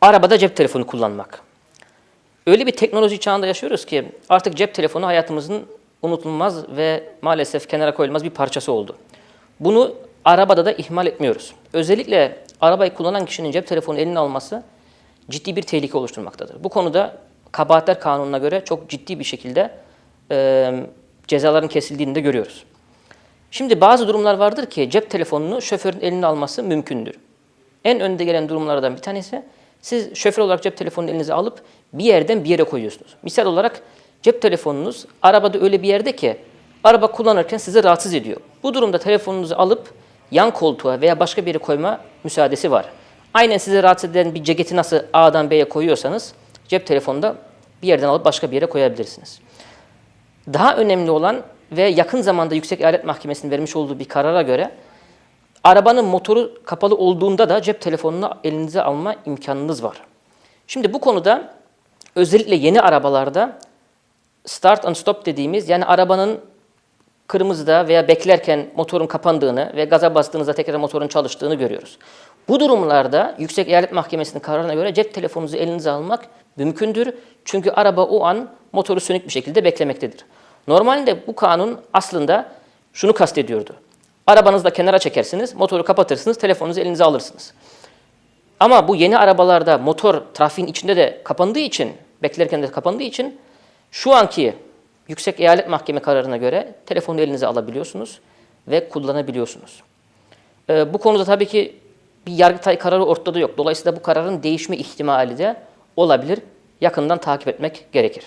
Arabada cep telefonu kullanmak. Öyle bir teknoloji çağında yaşıyoruz ki artık cep telefonu hayatımızın unutulmaz ve maalesef kenara koyulmaz bir parçası oldu. Bunu arabada da ihmal etmiyoruz. Özellikle arabayı kullanan kişinin cep telefonu eline alması ciddi bir tehlike oluşturmaktadır. Bu konuda kabahatler kanununa göre çok ciddi bir şekilde e, cezaların kesildiğini de görüyoruz. Şimdi bazı durumlar vardır ki cep telefonunu şoförün eline alması mümkündür. En önde gelen durumlardan bir tanesi siz şoför olarak cep telefonunu elinize alıp bir yerden bir yere koyuyorsunuz. Misal olarak cep telefonunuz arabada öyle bir yerde ki araba kullanırken sizi rahatsız ediyor. Bu durumda telefonunuzu alıp yan koltuğa veya başka bir yere koyma müsaadesi var. Aynen sizi rahatsız eden bir ceketi nasıl A'dan B'ye koyuyorsanız cep telefonunda bir yerden alıp başka bir yere koyabilirsiniz. Daha önemli olan ve yakın zamanda Yüksek Eyalet Mahkemesi'nin vermiş olduğu bir karara göre arabanın motoru kapalı olduğunda da cep telefonunu elinize alma imkanınız var. Şimdi bu konuda özellikle yeni arabalarda start and stop dediğimiz yani arabanın kırmızıda veya beklerken motorun kapandığını ve gaza bastığınızda tekrar motorun çalıştığını görüyoruz. Bu durumlarda Yüksek Eyalet Mahkemesi'nin kararına göre cep telefonunuzu elinize almak mümkündür. Çünkü araba o an motoru sönük bir şekilde beklemektedir. Normalde bu kanun aslında şunu kastediyordu. Arabanızı da kenara çekersiniz, motoru kapatırsınız, telefonunuzu elinize alırsınız. Ama bu yeni arabalarda motor trafiğin içinde de kapandığı için, beklerken de kapandığı için şu anki Yüksek Eyalet Mahkeme kararına göre telefonu elinize alabiliyorsunuz ve kullanabiliyorsunuz. Ee, bu konuda tabii ki bir yargıtay kararı ortada yok. Dolayısıyla bu kararın değişme ihtimali de olabilir. Yakından takip etmek gerekir.